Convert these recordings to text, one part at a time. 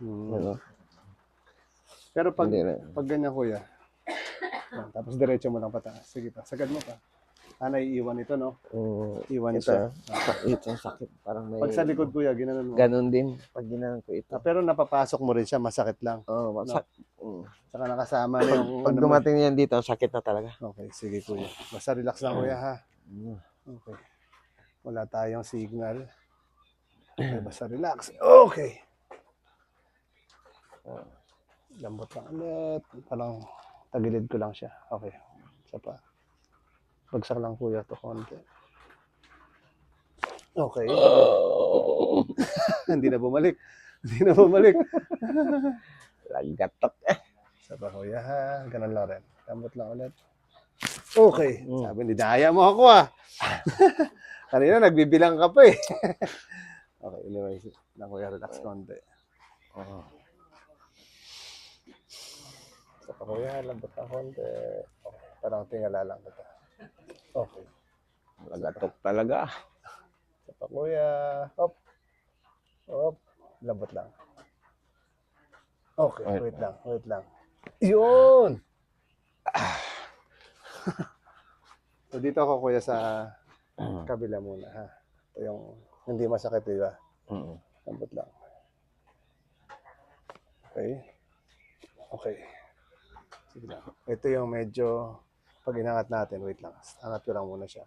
Hmm. Ano? Pero pag, Hindi na. pag ganyan kuya, yan, tapos diretso mo lang pataas. Sige pa, sagad mo pa. Ah, naiiwan ito, no? Oo. Iwan ito, siya. sa- ito ang sakit. Parang may... Pag sa likod kuya, ginanon mo. Ganun din. Pag ginanon ko ito. Ah, pero napapasok mo rin siya, masakit lang. Oo, oh, masak. Mm. Saka nakasama na yung... pag ano mo. dumating yan dito, sakit na talaga. Okay, sige kuya. Basta relax lang kuya ha. Mm. Okay. Wala tayong signal. Okay, basta relax. Okay. Ah, Lambot lang ulit. Parang tagilid ko lang siya. Okay. Isa pa. Bagsak lang kuya to konti. Okay. Hindi na bumalik. Hindi na bumalik. Lagatok. Isa pa kuya ha. Ganun lang rin. Lambot lang ulit. Okay. Mm. Sabi ni Daya mo ako ah. Kanina nagbibilang ka pa eh. okay, anyway. Na kuya, relax konti. Oo. Kuya, lambot lang konti. Okay. Parang tingala lang kita. Okay. Lagatok talaga. Isa pa kuya. Hop. Hop. Lambot lang. Okay, Wait. wait lang, wait lang. Yun! so dito ako kuya sa kabila muna ha. Ito yung hindi masakit, di ba? Mm. Lambot lang. Okay. Okay. Sige. Ito yung medyo pag inangat natin, wait lang. Angat ko lang muna siya.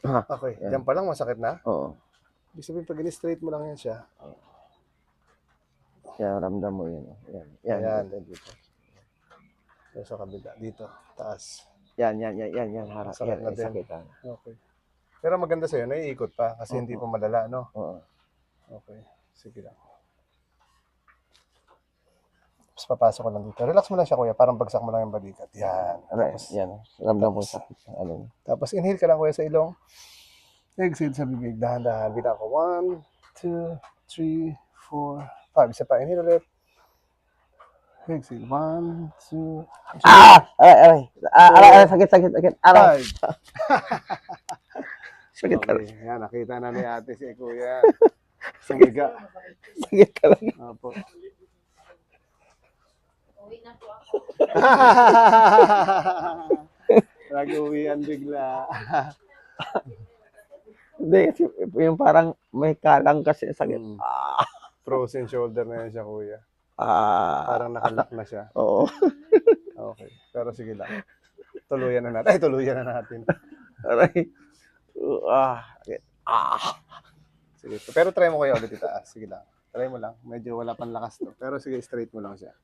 Ah, Okay. Yan. Diyan pa lang masakit na. Oo. Ibig sabihin, pag in-straight mo lang yan siya. Yan, ramdam mo yun. oh. Yan. Yan. Ayan. Dito, dito. Yung sa kabila. Dito. Taas. Yan, yan, yan, yan, yan. Harap. Sakit Yan, na din. sakit. ah. Okay. Pero maganda sa'yo, naiikot pa kasi hindi pa malala, no? Oo. Okay. Sige lang. Tapos papasok ko lang dito. Relax mo lang siya, kuya. Parang bagsak mo lang yung balikat. Yan. Aray, Tapos, yan. Ramdam mo sa ano. tapos inhale ka lang, kuya, sa ilong. Exhale sa bibig. Dahan-dahan. Bilang ko. One, two, three, four, five. Isa pa. Inhale ulit. Exhale. One, two, Ah! Aray, aray. Ah, aray, aray. Sakit, sakit, sakit. Aray. five. Sakit talaga. Okay. Yan. Nakita na ni ate si kuya. Sumiga. Sakit talaga. Opo. Uwi na po ako. Nag-uwian bigla. Hindi, kasi yung parang may kalang kasi sakit. Mm. Ah! Frozen shoulder na yan siya, kuya. Ah! Parang nakalock na siya. Oo. Okay. Pero sige lang. Tuluyan na natin. Ay, tuluyan na natin. Aray. Ah! sakit. Ah! Sige. Pero try mo kayo ulit itaas. Sige lang. Try mo lang. Medyo wala pang lakas to. Pero sige, straight mo lang siya.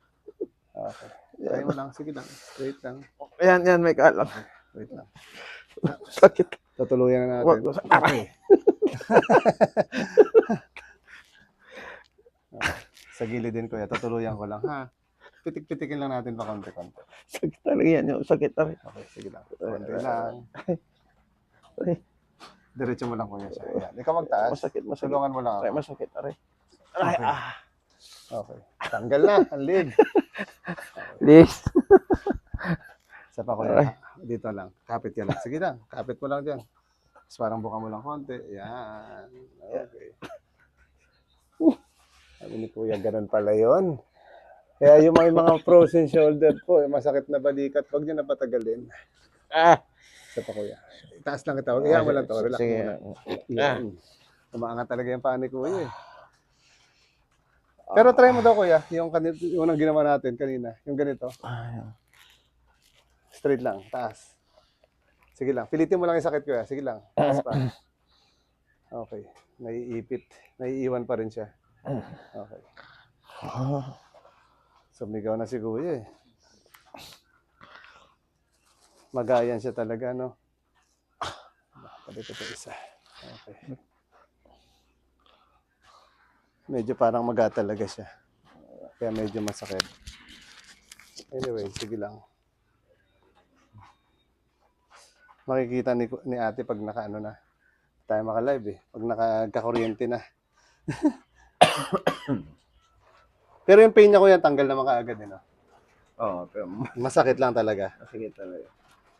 Okay. Try mo lang. Sige lang. Straight lang. Yan, yan, may kalang. Wait lang. Sakit. Tutuluyan na Wag, natin. aray. Sa gilid din, kuya. Tutuluyan ko lang, ha? Pitik-pitikin lang natin pa konti-konti. Sakit talaga yan. Yung sakit aray. Okay, sige lang. Konti lang. Diretso mo lang, kuya. Siya. Ayan. Ikaw magtaas. Masakit, masakit. Tulungan mo lang ako. masakit aray. Aray, Okay. ah. Okay. Tanggal na. Ang lid. Please. Sa pa, Aray. kuya. Dito lang. Kapit ka lang. Sige lang. Kapit mo lang dyan. Tapos parang buka mo lang konti. Yan. Okay. Sabi ni kuya, ganun pala yun. Kaya yung mga, mga frozen shoulder po, yung masakit na balikat, huwag nyo na patagalin. Ah! Sa pa, kuya. Itaas lang kita. Iyan mo lang to. Relax Sige. muna. Yan. Umaangat talaga yung paa ni kuya eh. Pero try mo daw kuya, yung, kanil, yung unang ginawa natin kanina, yung ganito. Ah, Straight lang, taas. Sige lang, pilitin mo lang yung sakit kuya. Sige lang, taas pa. Okay, naiipit. Naiiwan pa rin siya. Okay. Ah. Sumigaw na si kuya eh. Magayan siya talaga, no? Pwede ko ito isa. Okay. Medyo parang maga talaga siya. Kaya medyo masakit. Anyway, sige lang. Makikita ni, ni ate pag naka ano na. Tayo maka-live eh. Pag nakagkakuryente na. Pero yung pain niya ko yan, tanggal naman kaagad eh, no? Oo, pero Masakit lang talaga. masakit talaga.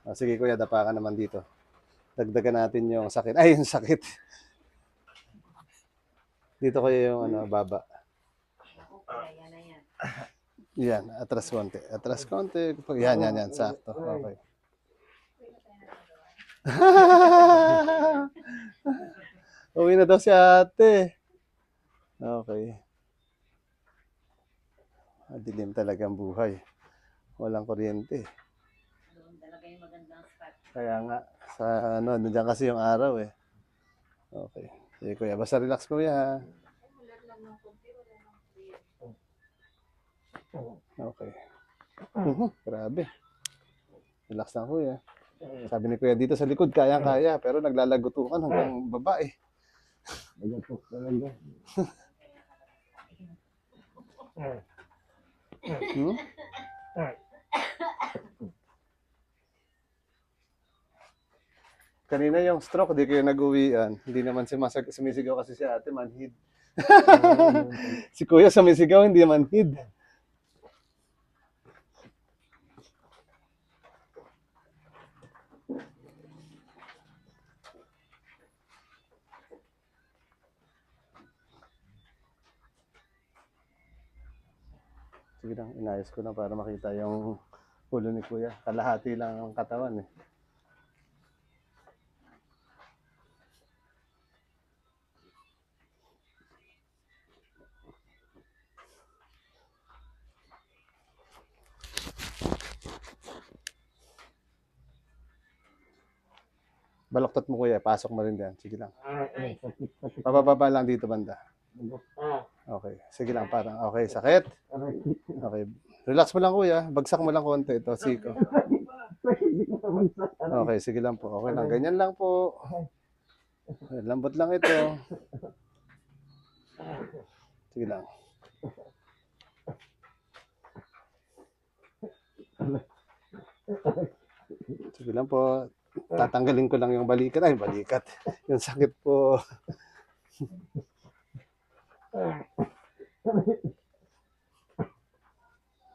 Ah, sige kuya, dapa ka naman dito. Dagdagan natin yung sakit. Ay, yung sakit. Dito kayo yung ano, baba. Kaya na yan. Yan, atras konti. Atras konti. Yan, yan, yan. Sakto. Okay. Uwi na daw si ate. Okay. Madilim talaga ang buhay. Walang kuryente. Doon talaga yung magandang spot. Kaya nga, sa ano, nandiyan kasi yung araw eh. Okay. Sige kuya, basta relax kuya. Okay. Mhm, Grabe. Relax lang kuya. Sabi ni kuya dito sa likod, kaya-kaya. Pero naglalagutukan hanggang baba eh. Po, talaga. Hmm? Kanina yung stroke, di kayo nag-uwian. Hindi naman sumasag sumisigaw kasi si ate, manhid. si kuya sumisigaw, hindi manhid. Sige lang, inayos ko na para makita yung ulo ni kuya. Kalahati lang ang katawan eh. Baloktot mo kuya, pasok mo rin diyan. Sige lang. Ay, sakit, sakit. Pababa lang dito banda. Ah, Okay. Sige lang, parang okay. Sakit? Okay. Relax mo lang kuya. Bagsak mo lang konti ito, siko. Okay, sige lang po. Okay lang. Ganyan lang po. Okay, Lambot lang ito. Sige lang. Sige lang po. Tatanggalin ko lang yung balikat. Ay, balikat. Yung sakit po.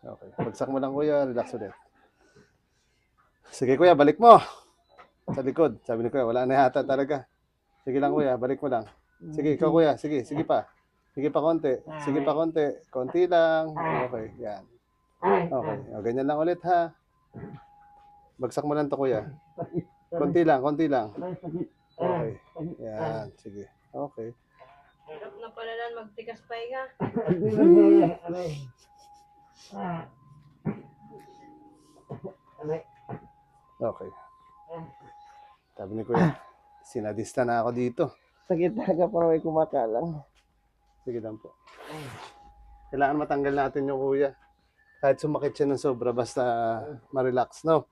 Okay. Bagsak mo lang kuya. Relax ulit. Sige kuya, balik mo. Sa likod. Sabi ni kuya, wala na yata talaga. Sige lang kuya, balik mo lang. Sige, ikaw kuya. Sige, sige pa. Sige pa konti. Sige pa konti. Konti lang. Okay, yan. Okay. O, ganyan lang ulit ha. Bagsak mo lang to kuya. Konti lang, konti lang. Okay. Yan, sige. Okay. Hirap na pala lang magtigas pahinga. Hindi lang, aray. Ah. Aray. Okay. Sabi ni kuya, sinadista na ako dito. Sakit talaga parang may kumakalang. Sige lang po. Kailangan matanggal natin yung kuya. Kahit sumakit siya ng sobra, basta ma-relax, no?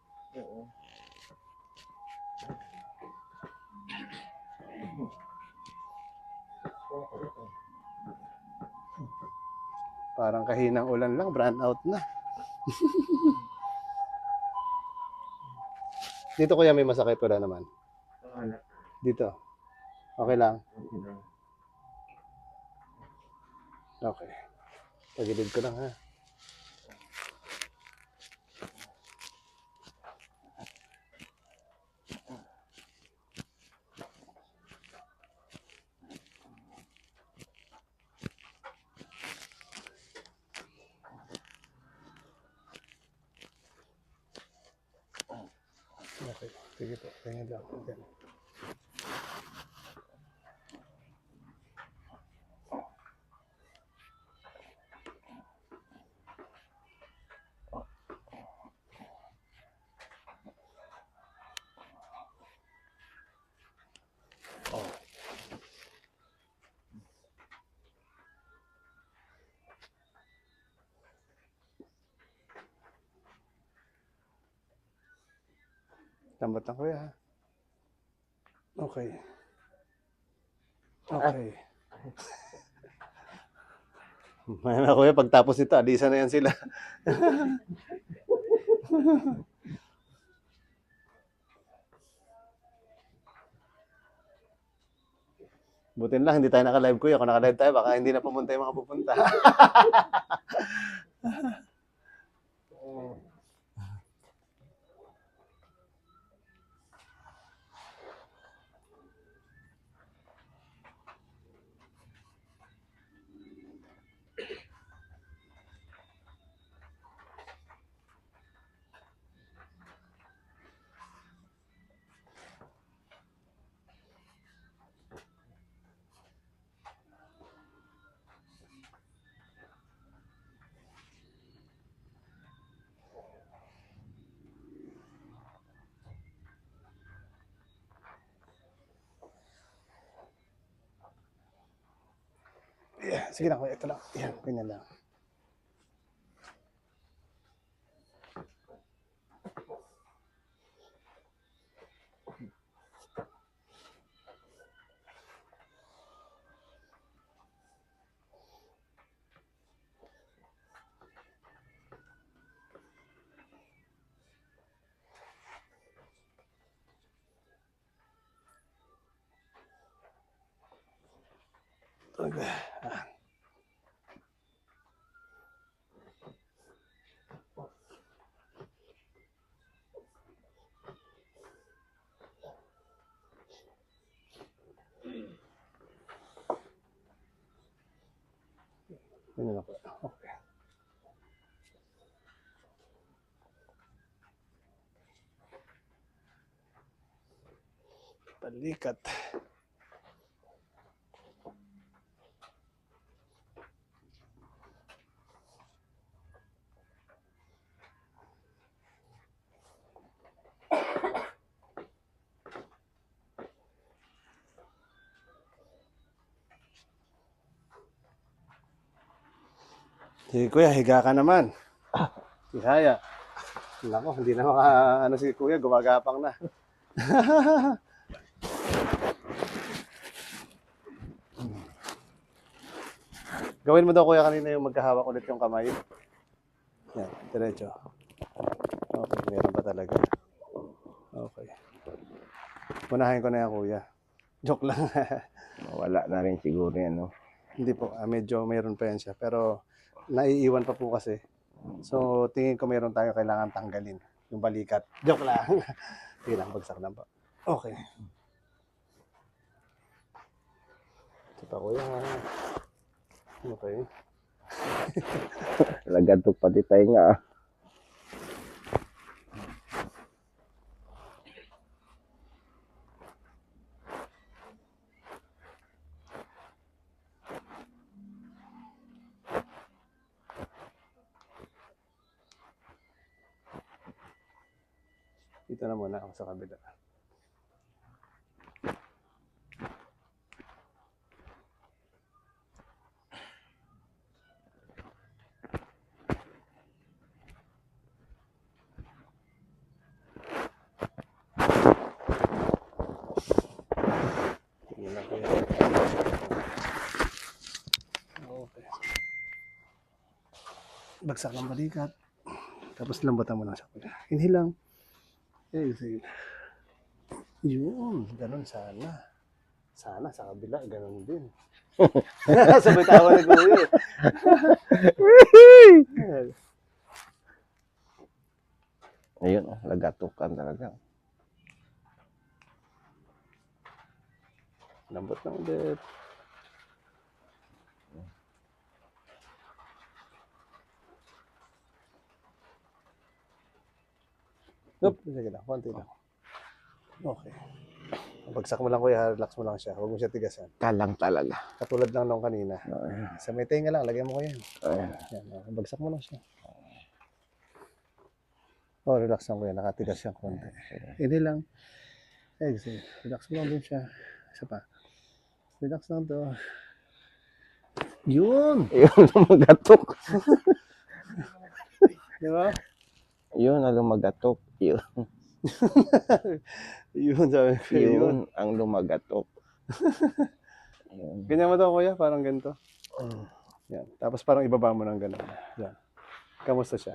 Parang kahinang ulan lang, brand out na. Dito kuya may masakit wala naman. Dito. Okay lang. Okay lang. Okay. Pagilid ko lang ha. Okay. Sige po. Ganyan lang. Ganyan. Lambot lang kuya. Okay. Okay. Maya na kuya, pagtapos nito, alisa na yan sila. Buti lang, hindi tayo naka-live kuya. Kung naka-live tayo, baka hindi na pumunta yung mga pupunta. Yeah, sige lang, kuya. Ito lang. Yan, ganyan lang. Okay. Ah. Ganyan ako. Okay. Balikat. Si Kuya, higa ka naman. Ihaya. Nako, hindi na maka, ano si Kuya, gumagapang na. Gawin mo daw Kuya kanina yung magkahawak ulit yung kamay. Yan, diretso. Okay, meron pa talaga. Okay. Unahin ko na yan Kuya. Joke lang. Wala na rin siguro yan, no? Hindi po, ah, medyo mayroon pa yan siya. Pero naiiwan pa po kasi. So tingin ko mayroon tayo kailangan tanggalin. Yung balikat. Joke lang. Sige lang, bagsak lang po. Okay. Ito pa kuya. Okay. Lagadtok pati tayo nga. ah. Dito na muna ako sa kabila. Tingnan lang kuya. Okay. Bagsak ng balikat. Tapos lambutan mo lang siya. kuya. Inhale lang. Exhale. Yun, ganun sana. Sana sa kabila, ganun din. Sabay tawa ni Kuya. Ayun, oh, lagatukan talaga. Lambot lang ulit. Nope, sige lang, konti lang. Okay. Bagsak mo lang kuya, relax mo lang siya. Huwag mo siya tigasan. Kalang talaga. Katulad lang nung kanina. Ay, Sa may tenga lang, lagyan mo ko yan. ay, Yan, oh, bagsak mo lang siya. Oh, relax lang kuya, nakatigas siya konti. Hindi lang. Exhale. Relax mo lang din siya. Isa pa. Relax lang to. Yun! Yun, lumagatok. Di ba? Yun, ang lumagatok. Yun, Yun, sabi ko. Yun. yun ang lumagatok. Yun. Ganyan mo to, kuya. Parang ganito. Yan. Tapos parang ibaba mo ng ganun. Yan. Kamusta siya?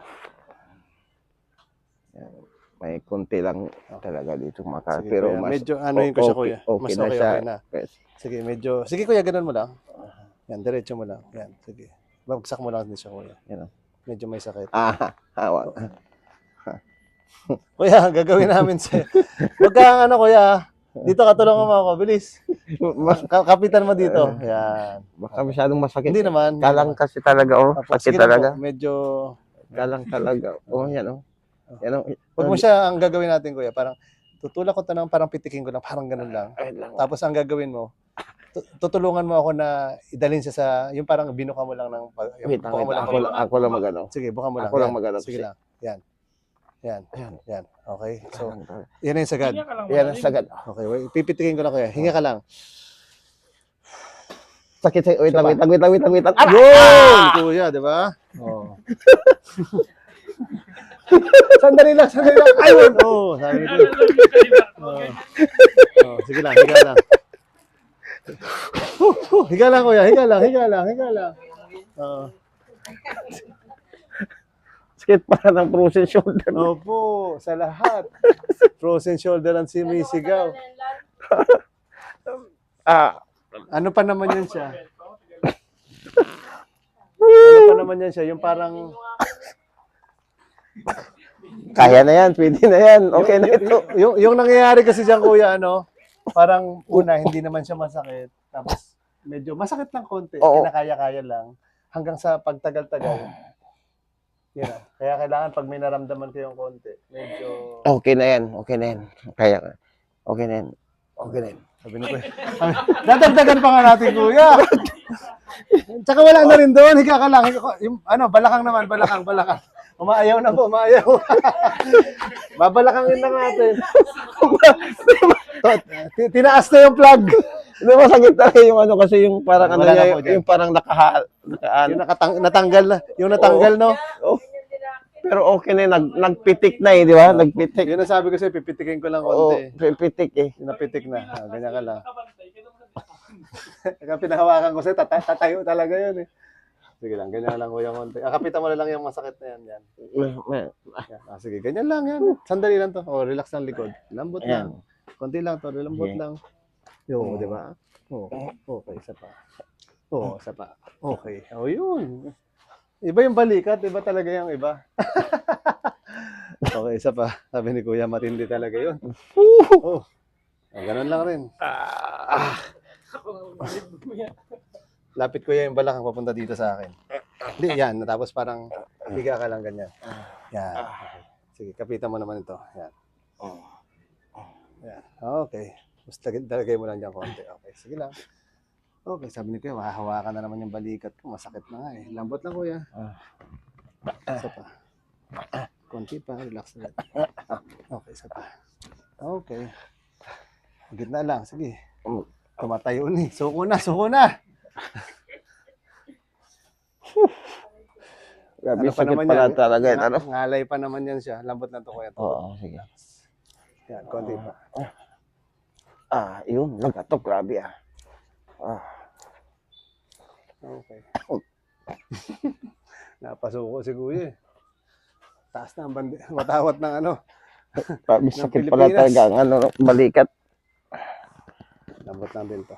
May konti lang talaga dito maka. Sige, pero kuya. mas, Medyo anuhin ko siya, kuya. Okay Mas na okay, siya. okay na. Yes. Sige, medyo... Sige, kuya, ganun mo lang. Yan, diretso mo lang. Yan, sige. Bagsak mo lang din siya, kuya. Yan, oh. Medyo may sakit. Ah, hawa. Kuya, gagawin namin sa... Huwag kang ano, kuya. Dito ka tulungan mo ako. Bilis. Ka- kapitan mo dito. Yan. baka masyadong masakit. Hindi naman. Kalang kasi talaga, oh. Apo, Sakit sige lang talaga. po. Medyo... Kalang talaga. Oh, yan, oh. Yan, oh. Huwag mo siya ang gagawin natin, kuya. Parang tutulak ko to ng parang pitikin ko lang. Parang ganun lang. Tapos ang gagawin mo, tu- tutulungan mo ako na idalhin siya sa, yung parang binuka mo lang ng, yung Wait, buka wait, mo lang. ako, ako lang magano. Sige, buka mo lang. Ako lang Yan. magano. Sige lang. Yan. Yan. Ayan. Yan. Okay. So, yan na yung sagad. yan ang sagad. Okay, wait. Pipitikin ko lang kuya. Hinga ka lang. Sakit sa... Wait lang, wait lang, wait lang, wait lang, wait lang. Ah! Yun, kuya, di ba? Oo. sandali lang, sandali lang. Ayun, oo, oh, sabi ko. Oo. Oh, sige lang, higa lang. Huh, huh, higa lang, kuya, higa lang, higa lang, higa lang. Oo. Sakit para ng frozen shoulder. Opo, sa lahat. Frozen shoulder ang sumisigaw. Ah, Ano pa naman yan siya? Ano pa naman yan siya? Yung parang... kaya na yan, pwede na yan. Okay na ito. yung, yung nangyayari kasi dyan, kuya, ano, parang una, hindi naman siya masakit. Tapos, medyo masakit lang konti. Oo. Kinakaya-kaya lang. Hanggang sa pagtagal-tagal. Yan. ah. Kaya kailangan pag may naramdaman kayong konti, medyo... Okay na yan, okay na yan. Kaya, okay na yan. Okay na yun. Sabi ni Kuya. Dadagdagan pa nga natin, Kuya. Tsaka wala na rin doon. Higa ka lang. Yung, ano, balakang naman. Balakang, balakang. Umaayaw na po, umaayaw. Babalakangin na natin. Tinaas na yung plug. Hindi masakit talaga yung ano kasi yung parang ano Wala na niya, po yung, dyan. parang nakaha, nakaano. Yung nakatang, natanggal na. Yung natanggal, no? Oh. Pero okay na yun, nag, nagpitik na eh, di ba? Nagpitik. Yun ang sabi ko sa'yo, pipitikin ko lang Oo, konti. pipitik eh. Yung napitik na. Ah, ganyan ka lang. Kaya pinahawakan ko sa'yo, tata- tatayo talaga yun eh. Sige lang, ganyan lang kuya konti. Ah, kapitan mo na lang yung masakit na yan. yan. Yan. Ah, sige, ganyan lang yan. Sandali lang to. Oh, relax lang likod. Lambot Ayan. lang. Konti lang to, lambot Sige. lang. Yo, di ba? Oh, okay, isa pa. Oh, isa pa. Okay. Oh, yun. Iba yung balikat, iba talaga yung iba. okay, isa pa. Sabi ni Kuya, matindi talaga yun. Oh, oh ganun lang rin. Lapit ko yung balakang papunta dito sa akin. Hindi, yan. Tapos parang higa ka lang ganyan. Yan. Okay. Sige, kapitan mo naman ito. Yan. Yan. Okay. Basta dalagay mo lang dyan konti. Okay, sige lang. Okay, sabi ni Kuya, mahahawakan na naman yung balikat ko. Masakit na nga eh. Lambot lang, Kuya. Isa pa. Konti pa, relax na. Okay, isa pa. Okay. Gitna lang, sige. Tumatayo ni. Suko na, suko na. Grabe, Ano pa sakit naman pala yan? talaga yun. Nga- Ano? Ngalay pa naman yan siya. Lambot na to, Kuya. Oo, sige. Yan, konti pa. Ah, yun, nagatok, grabe ah. Ah, Okay. Napasuko si Kuya eh. Taas na ang bandi. Matawat ng ano. grabe, Ng sakit pala Pilipinas. talaga ang ano, balikat. Lambot din to.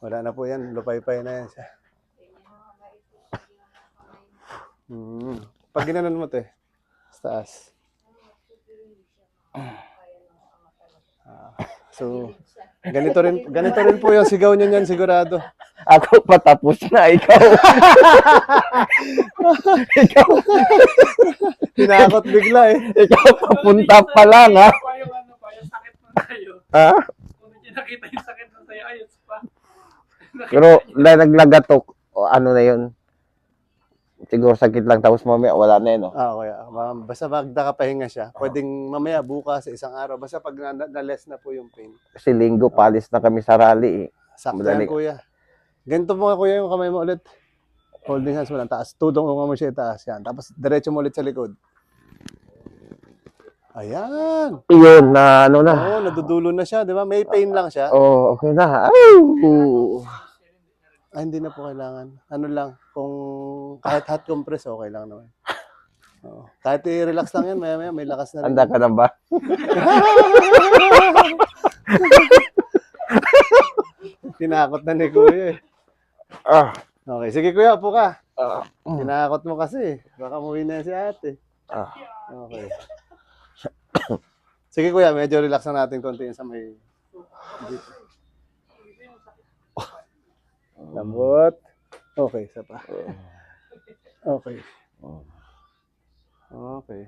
Wala na po yan. Lupay-pay na yan siya. Hmm. Pag ginanon mo to eh. Taas. Ah, so, ganito rin, ganito rin po yung sigaw niyo niyan sigurado. Ako patapos na, ikaw. ikaw, Tinakot bigla eh. ikaw papunta pa lang, ha? pa yung ano pa, yung sakit mo tayo. Ha? Nakita yung sakit mo tayo, ayos pa. Pero dahil naglagatok, o ano na yun? Siguro sakit lang, tapos mamaya wala na yun, oh. Ah, okay. Ah, Basta magdakapahinga siya. Pwedeng mamaya bukas, isang araw. Basta pag na- na-less na po yung pain. Kasi linggo, palis na kami sa rally, eh. Sakto Madali. yan, kuya. Ganito mo nga, kuya, yung kamay mo ulit. Holding hands mo lang, taas. Tudong mo mo siya taas. Yan. Tapos, diretso mo ulit sa likod. Ayan. Yun, na ano na. Oo, nadudulo na siya, di ba? May pain lang siya. Oh, okay na. Ay, oo. Ah, hindi na po kailangan. Ano lang, kung kahit hot compress, okay lang naman. Oo. Kahit i-relax lang yan, maya maya may lakas na rin. Handa ka na ba? Tinakot na ni kuya eh. Ah. Okay, sige kuya, upo ka. Ah. Tinakot mo kasi. Baka muwi na si ate. Ah. Okay. Sige kuya, medyo relax na natin konti sa may... Dito. Lambot. Okay, isa pa. Okay. Okay.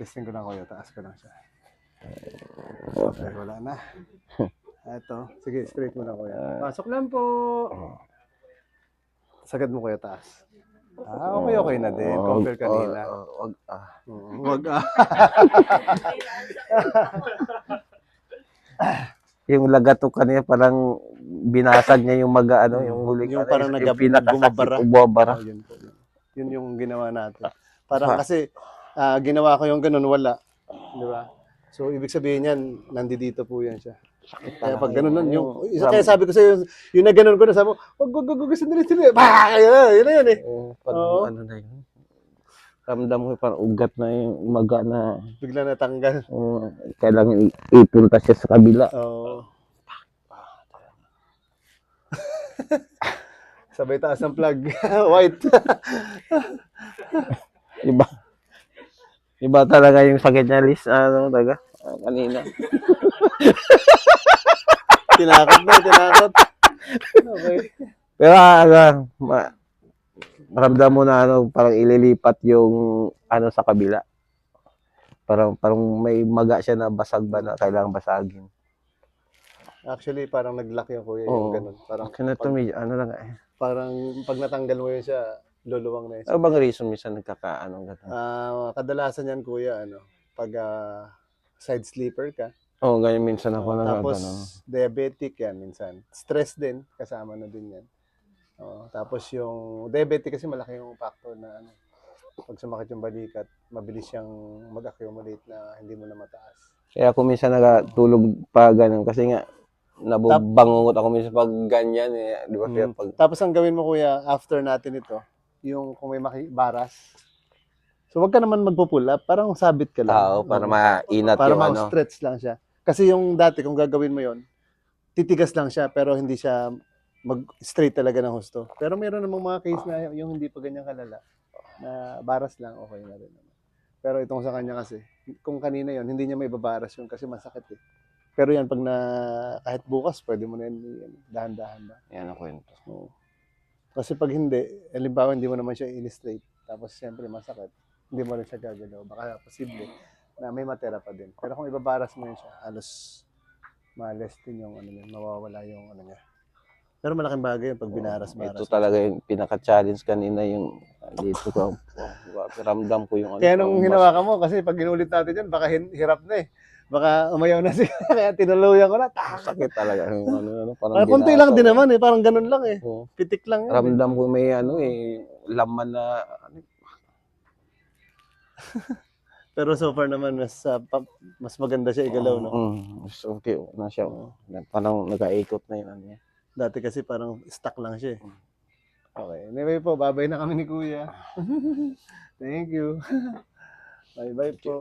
Testing ko lang kuya, taas ko lang siya. Okay, wala na. Ito. Sige, straight mo na kuya. Pasok lang po. Sagad mo kuya taas. Ah, okay, okay na din. Compare kanina. wag, ah. Mm, Wag ah. Yung lagatok kanina parang binasag niya yung maga ano, yung huli Yung parang yung nagab- bumabara. bumabara. Oh, yun, po, yun. Yun yung ginawa natin. Parang Ah. kasi ah, ginawa ko yung ganun, wala. Di ba? So, ibig sabihin yan, nandito po yan siya. Kaya pag ganun nun, yung, isa kaya sabi ko sa'yo, yung na ganun ko na sabi mo, wag, wag, wag, wag, sandali, sandali. Bah! Yun na, yun na yun eh. Oo, pag Oo. ano na yun. Ramdam ko parang ugat na yung maga na Bigla natanggal. uh, kailangan i- ipunta siya sa kabila. Oo. Sabay taas ng plug. White. Iba. Iba talaga yung sakit niya, Liz. Ano talaga? Ah, kanina. tinakot na, tinakot. Okay. Pero ano, ma, maramdam mo na ano, parang ililipat yung ano sa kabila. Parang parang may maga siya na basag ba na kailangan basagin. Actually, parang nag-lock yung kuya yung Oo. ganun. Parang, medyo ano lang eh. parang pag natanggal mo yun siya, luluwang na yun. Ano bang reason minsan nagkakaano gano'n? Ah, kadalasan yan kuya, ano, pag ah, side sleeper ka, Oo, oh, ganyan minsan ako na tapos diabetic yan minsan. Stress din, kasama na din yan. Oo, tapos yung diabetic kasi malaki yung factor na ano, pag sumakit yung balikat, mabilis siyang mag-accumulate na hindi mo na mataas. Kaya ako minsan nakatulog pa ganun kasi nga nabubangungot ako minsan pag ganyan eh. Di ba? Kaya Mm. pag Tapos ang gawin mo kuya, after natin ito, yung kung may maki baras, so wag ka naman magpo-pull up, parang sabit ka lang. tao para mainat para yung ano. ma-stretch lang siya. Kasi yung dati, kung gagawin mo yon titigas lang siya, pero hindi siya mag-straight talaga ng husto. Pero meron namang mga case na yung hindi pa ganyan kalala, na baras lang, okay na rin. naman. Pero itong sa kanya kasi, kung kanina yon hindi niya may babaras yun kasi masakit eh. Pero yan, pag na, kahit bukas, pwede mo na yan, yan, dahan-dahan ba? Yan ang kwento. Oo. Kasi pag hindi, halimbawa hindi mo naman siya illustrate, tapos siyempre masakit, hindi mo rin siya gagalaw. Baka posible na may matera pa din. Pero kung ibabaras mo yun siya, halos ma-less din yung ano niya, mawawala yung ano niya. Pero malaking bagay yun pag binaras-baras. Ito talaga yung pinaka-challenge kanina yung ah, dito ko. Ramdam ko yung ano. Kaya nung hinawakan mo, kasi pag ginulit natin yan, baka hin- hirap na eh. Baka umayaw na siya. Kaya tinuluyan ko na. Tak! Sakit talaga. Yung ano, ano, parang Ah, konti lang din naman eh. Parang ganun lang eh. Pitik lang yun. eh. Ramdam ko may ano eh, laman na ano, Pero so far naman, mas, ah, pa- mas maganda siya igalaw, no? Mm, mas okay na siya. Parang nag-aikot na yun. Ano, niya. Dati kasi parang stuck lang siya eh. Okay. Anyway po, babay na kami ni Kuya. Thank you. Bye-bye po.